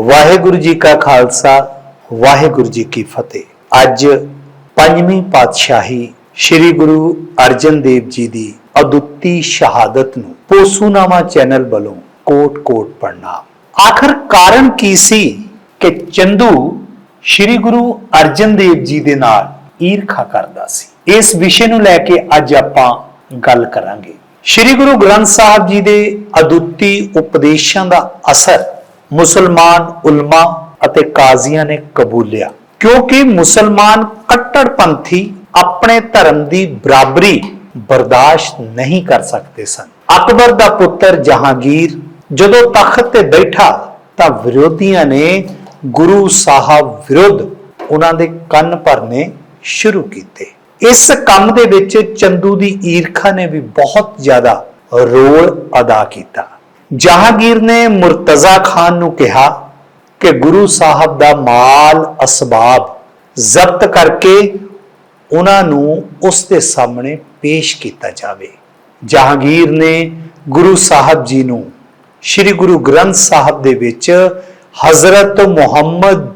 ਵਾਹਿਗੁਰੂ ਜੀ ਕਾ ਖਾਲਸਾ, ਵਾਹਿਗੁਰੂ ਜੀ ਕੀ ਫਤਿਹ। ਅੱਜ ਪੰਜਵੀਂ ਪਾਤਸ਼ਾਹੀ ਸ੍ਰੀ ਗੁਰੂ ਅਰਜਨ ਦੇਵ ਜੀ ਦੀ ਅਦੁੱਤੀ ਸ਼ਹਾਦਤ ਨੂੰ ਪੋਸੂਨਾਮਾ ਚੈਨਲ ਵੱਲੋਂ ਕੋਟ-ਕੋਟ ਪੜਨਾ ਆਖਰ ਕਾਰਨ ਕੀ ਸੀ ਕਿ ਚੰਦੂ ਸ੍ਰੀ ਗੁਰੂ ਅਰਜਨ ਦੇਵ ਜੀ ਦੇ ਨਾਲ ਈਰਖਾ ਕਰਦਾ ਸੀ? ਇਸ ਵਿਸ਼ੇ ਨੂੰ ਲੈ ਕੇ ਅੱਜ ਆਪਾਂ ਗੱਲ ਕਰਾਂਗੇ। ਸ੍ਰੀ ਗੁਰੂ ਗ੍ਰੰਥ ਸਾਹਿਬ ਜੀ ਦੇ ਅਦੁੱਤੀ ਉਪਦੇਸ਼ਾਂ ਦਾ ਅਸਰ ਮੁਸਲਮਾਨ ਉਲਮਾ ਅਤੇ ਕਾਜ਼ੀਆਂ ਨੇ ਕਬੂਲਿਆ। ਕਿਉਂਕਿ ਮੁਸਲਮਾਨ ਕੱਟੜਪੰਥੀ ਆਪਣੇ ਧਰਮ ਦੀ ਬਰਾਬਰੀ ਬਰਦਾਸ਼ਤ ਨਹੀਂ ਕਰ ਸਕਦੇ ਸਨ। ਅਕਬਰ ਦਾ ਪੁੱਤਰ ਜਹਾਂਗੀਰ ਜਦੋਂ ਤਖਤ ਤੇ ਬੈਠਾ ਤਾਂ ਵਿਰੋਧੀਆਂ ਨੇ ਗੁਰੂ ਸਾਹਿਬ ਵਿਰੁੱਧ ਉਹਨਾਂ ਦੇ ਕੰਨ ਭਰਨੇ ਸ਼ੁਰੂ ਕੀਤੇ। ਇਸ ਕੰਮ ਦੇ ਵਿੱਚ ਚੰਦੂ ਦੀ ਈਰਖਾ ਨੇ ਵੀ ਬਹੁਤ ਜ਼ਿਆਦਾ ਰੋਲ ਅਦਾ ਕੀਤਾ। ਜਹਾਂਗੀਰ ਨੇ ਮੁਰਤਜ਼ਾ ਖਾਨ ਨੂੰ ਕਿਹਾ ਕਿ ਗੁਰੂ ਸਾਹਿਬ ਦਾ ਮਾਲ ਅਸਬਾਬ ਜ਼ਬਤ ਕਰਕੇ ਉਹਨਾਂ ਨੂੰ ਉਸ ਦੇ ਸਾਹਮਣੇ ਪੇਸ਼ ਕੀਤਾ ਜਾਵੇ। ਜਹਾਂਗੀਰ ਨੇ ਗੁਰੂ ਸਾਹਿਬ ਜੀ ਨੂੰ ਸ੍ਰੀ ਗੁਰੂ ਗ੍ਰੰਥ ਸਾਹਿਬ ਦੇ ਵਿੱਚ ਹਜ਼ਰਤ ਮੁਹੰਮਦ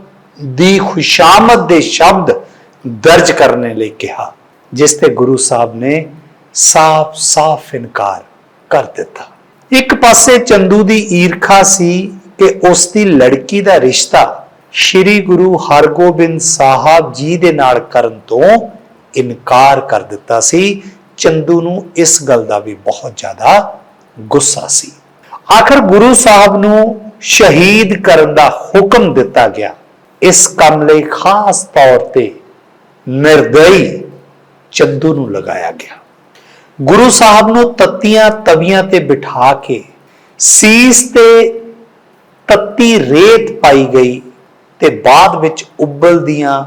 ਦੀ ਖੁਸ਼ਾਮਦ ਦੇ ਸ਼ਬਦ ਦਰਜ ਕਰਨ ਲਈ ਕਿਹਾ, ਜਿਸ ਤੇ ਗੁਰੂ ਸਾਹਿਬ ਨੇ ਸਾਫ਼-ਸਾਫ਼ ਇਨਕਾਰ ਕਰ ਦਿੱਤਾ। ਇੱਕ ਪਾਸੇ ਚੰਦੂ ਦੀ ਈਰਖਾ ਸੀ ਕਿ ਉਸ ਦੀ ਲੜਕੀ ਦਾ ਰਿਸ਼ਤਾ ਸ੍ਰੀ ਗੁਰੂ ਹਰਗੋਬਿੰਦ ਸਾਹਿਬ ਜੀ ਦੇ ਨਾਲ ਕਰਨ ਤੋਂ ਇਨਕਾਰ ਕਰ ਦਿੱਤਾ ਸੀ। ਚੰਦੂ ਨੂੰ ਇਸ ਗੱਲ ਦਾ ਵੀ ਬਹੁਤ ਜ਼ਿਆਦਾ ਗੁੱਸਾ ਸੀ। ਆਖਰ ਗੁਰੂ ਸਾਹਿਬ ਨੂੰ ਸ਼ਹੀਦ ਕਰਨ ਦਾ ਹੁਕਮ ਦਿੱਤਾ ਗਿਆ। ਇਸ ਕੰਮ ਲਈ ਖਾਸ ਤੌਰ ਤੇ ਨਿਰਦਈ ਚੰਦੂ ਨੂੰ ਲਗਾਇਆ ਗਿਆ। ਗੁਰੂ ਸਾਹਿਬ ਨੂੰ ਤੱਤੀਆਂ ਤਵੀਆਂ ਤੇ ਬਿਠਾ ਕੇ ਸੀਸ ਤੇ ਤੱਤੀ ਰੇਤ ਪਾਈ ਗਈ ਤੇ ਬਾਅਦ ਵਿੱਚ ਉਬਲਦੀਆਂ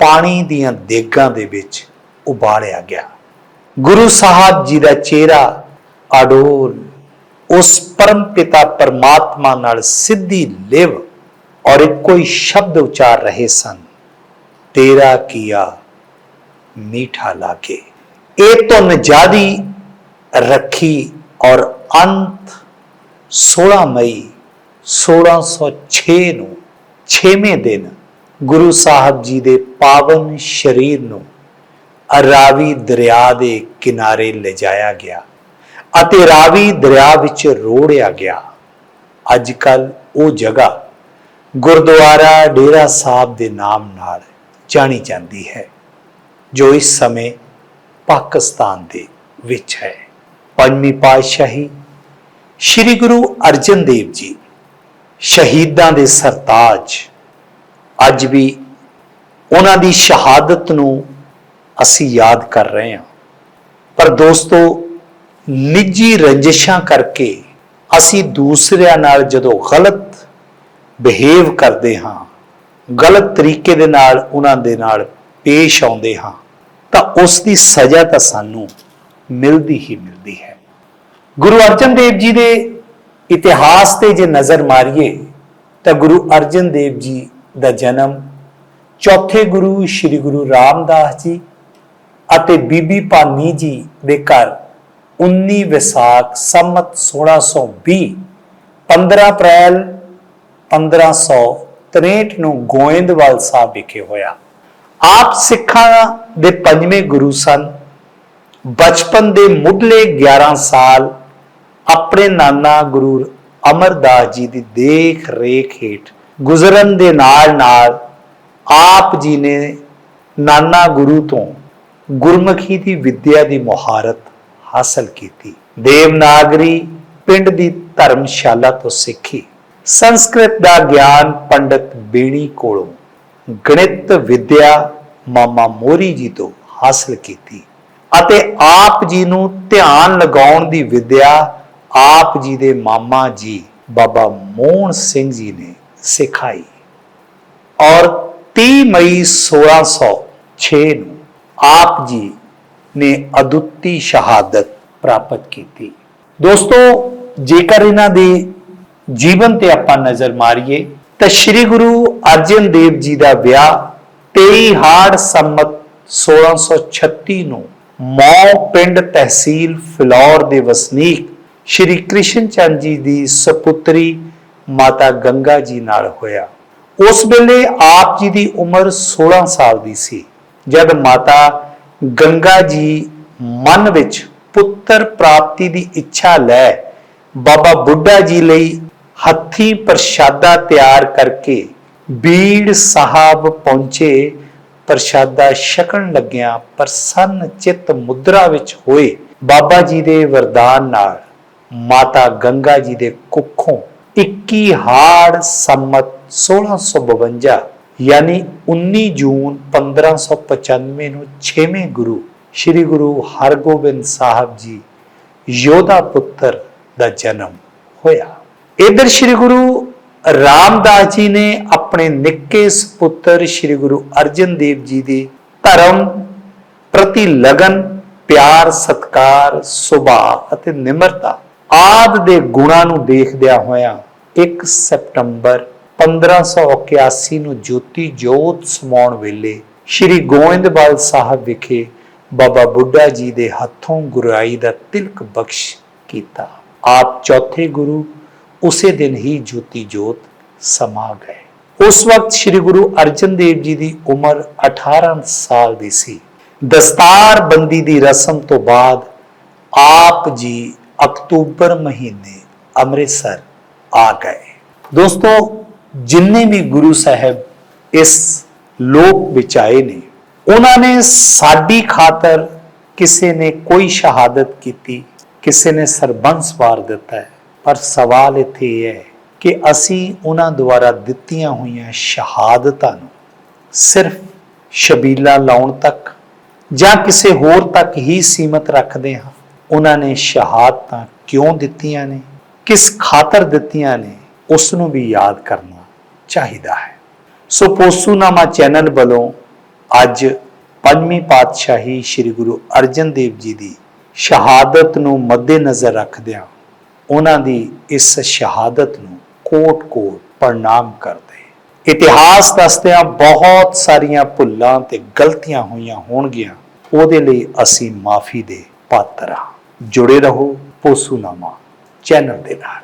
ਪਾਣੀ ਦੀਆਂ ਦੇਗਾਂ ਦੇ ਵਿੱਚ ਉਬਾਲਿਆ ਗਿਆ। ਗੁਰੂ ਸਾਹਿਬ ਜੀ ਦਾ ਚਿਹਰਾ ਅਡੋਲ, ਉਸ ਪਰਮ ਪਿਤਾ ਪਰਮਾਤਮਾ ਨਾਲ ਸਿੱਧੀ ਲਿਵ ਔਰ ਇੱਕੋ ਹੀ ਸ਼ਬਦ ਉਚਾਰ ਰਹੇ ਸਨ, ਤੇਰਾ ਕੀਆ ਮੀਠਾ ਲਾਗੇ। ਇਹ ਧੁਨ ਜਾਦੀ ਰੱਖੀ ਔਰ ਅੰਤ 16 ਮਈ 1606 ਨੂੰ 6ਵੇਂ ਦਿਨ ਗੁਰੂ ਸਾਹਿਬ ਜੀ ਦੇ ਪਾਵਨ ਸਰੀਰ ਨੂੰ ਰਾਵੀ ਦਰਿਆ ਦੇ ਕਿਨਾਰੇ ਲਿਜਾਇਆ ਗਿਆ ਅਤੇ ਰਾਵੀ ਦਰਿਆ ਵਿੱਚ ਰੋੜਿਆ ਗਿਆ ਅੱਜ ਕੱਲ ਉਹ ਜਗ੍ਹਾ ਗੁਰਦੁਆਰਾ ਡੇਰਾ ਸਾਹਿਬ ਦੇ ਨਾਮ ਨਾਲ ਜਾਣੀ ਜਾਂਦੀ ਹੈ ਜੋ ਇਸ ਸਮੇਂ ਪਾਕਿਸਤਾਨ ਦੇ ਵਿੱਚ ਹੈ। ਪੰਜਵੀਂ ਪਾਤਸ਼ਾਹੀ ਸ੍ਰੀ ਗੁਰੂ ਅਰਜਨ ਦੇਵ ਜੀ, ਸ਼ਹੀਦਾਂ ਦੇ ਸਰਤਾਜ, ਅੱਜ ਵੀ ਉਹਨਾਂ ਦੀ ਸ਼ਹਾਦਤ ਨੂੰ ਅਸੀਂ ਯਾਦ ਕਰ ਰਹੇ ਹਾਂ। ਪਰ ਦੋਸਤੋ, ਨਿੱਜੀ ਰੰਜਿਸ਼ਾਂ ਕਰਕੇ ਅਸੀਂ ਦੂਸਰਿਆਂ ਨਾਲ ਜਦੋਂ ਗਲਤ ਬਿਹੇਵ ਕਰਦੇ ਹਾਂ, ਗਲਤ ਤਰੀਕੇ ਦੇ ਨਾਲ ਉਹਨਾਂ ਦੇ ਨਾਲ ਪੇਸ਼ ਆਉਂਦੇ ਹਾਂ ਤਾਂ ਉਸ ਦੀ ਸਜ਼ਾ ਤਾਂ ਸਾਨੂੰ ਮਿਲਦੀ ਹੀ ਮਿਲਦੀ ਹੈ। ਗੁਰੂ ਅਰਜਨ ਦੇਵ ਜੀ ਦੇ ਇਤਿਹਾਸ ਤੇ ਜੇ ਨਜ਼ਰ ਮਾਰੀਏ, ਤਾਂ ਗੁਰੂ ਅਰਜਨ ਦੇਵ ਜੀ ਦਾ ਜਨਮ ਚੌਥੇ ਗੁਰੂ ਸ੍ਰੀ ਗੁਰੂ ਰਾਮਦਾਸ ਜੀ ਅਤੇ ਬੀਬੀ ਭਾਨੀ ਜੀ ਦੇ ਘਰ 19 ਵਿਸਾਖ ਸੰਮਤ 1620 15 ਅਪ੍ਰੈਲ 1563 ਨੂੰ ਗੋਇੰਦਵਾਲ ਸਾਹਿਬ ਵਿਖੇ ਹੋਇਆ। ਆਪ ਸਿੱਖਾਂ ਦੇ ਪੰਜਵੇਂ ਗੁਰੂ ਸਨ। ਬਚਪਨ ਦੇ ਮੁੱਢਲੇ 11 ਸਾਲ ਆਪਣੇ ਨਾਨਾ ਗੁਰੂ ਅਮਰਦਾਸ ਜੀ ਦੀ ਦੇਖ ਰੇਖ ਹੇਠ ਗੁਜ਼ਰਨ ਦੇ ਨਾਲ ਨਾਲ ਆਪ ਜੀ ਨੇ ਨਾਨਾ ਗੁਰੂ ਤੋਂ ਗੁਰਮੁਖੀ ਦੀ ਵਿੱਦਿਆ ਦੀ ਮੁਹਾਰਤ ਹਾਸਲ ਕੀਤੀ। ਦੇਵਨਾਗਰੀ ਪਿੰਡ ਦੀ ਧਰਮਸ਼ਾਲਾ ਤੋਂ ਸਿੱਖੀ। ਸੰਸਕ੍ਰਿਤ ਦਾ ਗਿਆਨ ਪੰਡਤ ਬੇਣੀ ਕੋਲੋਂ। ਗਣਿਤ, ਵਿੱਦਿਆ ਮਾਮਾ ਮੋਰੀ ਜੀ ਤੋਂ ਹਾਸਲ ਕੀਤੀ ਅਤੇ ਆਪ ਜੀ ਨੂੰ ਧਿਆਨ ਲਗਾਉਣ ਦੀ ਵਿਦਿਆ ਆਪ ਜੀ ਦੇ ਮਾਮਾ ਜੀ ਬਾਬਾ ਮੋਹਨ ਸਿੰਘ ਜੀ ਨੇ ਸਿਖਾਈ। ਔਰ 30 ਮਈ 1606 ਨੂੰ ਆਪ ਜੀ ਨੇ ਅਦੁੱਤੀ ਸ਼ਹਾਦਤ ਪ੍ਰਾਪਤ ਕੀਤੀ। ਦੋਸਤੋ, ਜੇਕਰ ਇਹਨਾਂ ਦੇ ਜੀਵਨ ਤੇ ਆਪਾਂ ਨਜ਼ਰ ਮਾਰੀਏ, ਤਾਂ ਸ੍ਰੀ ਗੁਰੂ ਅਰਜਨ ਦੇਵ ਜੀ ਦਾ ਵਿਆਹ 23 ਹਾੜ ਸੰਮਤ 1636 ਨੂੰ ਮੌ ਪਿੰਡ ਤਹਿਸੀਲ ਫਿਲੌਰ ਦੇ ਵਸਨੀਕ ਸ਼੍ਰੀ ਕ੍ਰਿਸ਼ਨ ਚੰਦ ਜੀ ਦੀ ਸੁਪੁੱਤਰੀ ਮਾਤਾ ਗੰਗਾ ਜੀ ਨਾਲ ਹੋਇਆ। ਉਸ ਵੇਲੇ ਆਪ ਜੀ ਦੀ ਉਮਰ 16 ਸਾਲ ਦੀ ਸੀ। ਜਦ ਮਾਤਾ ਗੰਗਾ ਜੀ ਮਨ ਵਿੱਚ ਪੁੱਤਰ ਪ੍ਰਾਪਤੀ ਦੀ ਇੱਛਾ ਲੈ ਬਾਬਾ ਬੁੱਢਾ ਜੀ ਲਈ ਹੱਥੀ ਪ੍ਰਸ਼ਾਦਾ ਤਿਆਰ ਕਰਕੇ ਬੀੜ ਸਾਹਿਬ ਪਹੁੰਚੇ, ਪ੍ਰਸ਼ਾਦਾ ਛਕਣ ਲੱਗਿਆਂ ਪ੍ਰਸੰਨ ਚਿੱਤ ਮੁਦਰਾ ਵਿੱਚ ਹੋਏ ਬਾਬਾ ਜੀ ਦੇ ਵਰਦਾਨ ਨਾਲ, ਮਾਤਾ ਗੰਗਾ ਜੀ ਦੇ ਕੁੱਖੋਂ 21 ਹਾੜ ਸੰਮਤ 1652 ਯਾਨੀ 19 ਜੂਨ 1595 ਨੂੰ 6ਵੇਂ ਗੁਰੂ, ਸ੍ਰੀ ਗੁਰੂ ਹਰਗੋਬਿੰਦ ਸਾਹਿਬ ਜੀ, ਯੋਧਾ ਪੁੱਤਰ ਦਾ ਜਨਮ ਹੋਇਆ। ਇਧਰ ਸ੍ਰੀ ਗੁਰੂ ਰਾਮਦਾਸ ਜੀ ਨੇ ਆਪਣੇ ਨਿੱਕੇ ਸੁਪੁੱਤਰ ਸ੍ਰੀ ਗੁਰੂ ਅਰਜਨ ਦੇਵ ਜੀ ਦੇ ਧਰਮ ਪ੍ਰਤੀ ਲਗਨ, ਪਿਆਰ, ਸਤਕਾਰ, ਸੁਭਾਅ ਅਤੇ ਨਿਮਰਤਾ ਆਦ ਦੇ ਗੁਣਾਂ ਨੂੰ ਦੇਖਦਿਆਂ ਹੋਇਆਂ 1 ਸਤੰਬਰ 1581 ਨੂੰ ਜੋਤੀ ਜੋਤ ਸਮਾਉਣ ਵੇਲੇ ਸ੍ਰੀ ਗੋਇੰਦਵਾਲ ਸਾਹਿਬ ਵਿਖੇ ਬਾਬਾ ਬੁੱਢਾ ਜੀ ਦੇ ਹੱਥੋਂ ਗੁਰਾਈ ਦਾ ਤਿਲਕ ਬਖਸ਼ ਕੀਤਾ। ਆਪ ਚੌਥੇ ਗੁਰੂ ਉਸੇ ਦਿਨ ਹੀ ਜੋਤੀ ਜੋਤ ਸਮਾ ਗਏ। ਉਸ ਵਕਤ ਸ੍ਰੀ ਗੁਰੂ ਅਰਜਨ ਦੇਵ ਜੀ ਦੀ ਉਮਰ 18 ਸਾਲ ਦੀ ਸੀ। ਦਸਤਾਰ ਬੰਦੀ ਦੀ ਰਸਮ ਤੋਂ ਬਾਅਦ ਆਪ ਜੀ ਅਕਤੂਬਰ ਮਹੀਨੇ ਅੰਮ੍ਰਿਤਸਰ ਆ ਗਏ। ਦੋਸਤੋ, ਜਿੰਨੇ ਵੀ ਗੁਰੂ ਸਾਹਿਬ ਇਸ ਲੋਕ ਵਿੱਚ ਆਏ ਨੇ, ਉਹਨਾਂ ਨੇ ਸਾਡੀ ਖਾਤਰ ਕਿਸੇ ਨੇ ਕੋਈ ਸ਼ਹਾਦਤ ਕੀਤੀ, ਕਿਸੇ ਨੇ ਸਰਬੰਸ ਵਾਰ ਦਿੱਤਾ ਹੈ। ਪਰ ਸਵਾਲ ਇੱਥੇ ਇਹ ਹੈ ਕਿ ਅਸੀਂ ਉਹਨਾਂ ਦੁਆਰਾ ਦਿੱਤੀਆਂ ਹੋਈਆਂ ਸ਼ਹਾਦਤਾਂ ਨੂੰ ਸਿਰਫ ਸ਼ਬੀਲਾ ਲਾਉਣ ਤੱਕ ਜਾਂ ਕਿਸੇ ਹੋਰ ਤੱਕ ਹੀ ਸੀਮਤ ਰੱਖਦੇ ਹਾਂ, ਉਹਨਾਂ ਨੇ ਸ਼ਹਾਦਤਾਂ ਕਿਉਂ ਦਿੱਤੀਆਂ ਨੇ, ਕਿਸ ਖਾਤਰ ਦਿੱਤੀਆਂ ਨੇ, ਉਸ ਨੂੰ ਵੀ ਯਾਦ ਕਰਨਾ ਚਾਹੀਦਾ ਹੈ। ਸੋ ਪੋਸੂਨਾਮਾ ਚੈਨਲ ਵੱਲੋਂ ਅੱਜ ਪੰਜਵੀਂ ਪਾਤਸ਼ਾਹੀ ਸ੍ਰੀ ਗੁਰੂ ਅਰਜਨ ਦੇਵ ਜੀ ਦੀ ਸ਼ਹਾਦਤ ਨੂੰ ਮੱਦੇਨਜ਼ਰ ਰੱਖਦਿਆਂ ਉਹਨਾਂ ਦੀ ਇਸ ਸ਼ਹਾਦਤ ਨੂੰ ਕੋਟ-ਕੋਟ ਪ੍ਰਣਾਮ ਕਰਦੇ। ਇਤਿਹਾਸ ਦੱਸਦਿਆਂ ਬਹੁਤ ਸਾਰੀਆਂ ਭੁੱਲਾਂ ਤੇ ਗਲਤੀਆਂ ਹੋਈਆਂ ਹੋਣਗੀਆਂ, ਉਹਦੇ ਲਈ ਅਸੀਂ ਮਾਫੀ ਦੇ ਪਾਤਰ ਹਾਂ। ਜੁੜੇ ਰਹੋ ਪੋਸੂਨਾਮਾ ਚੈਨਲ ਦੇ ਨਾਲ।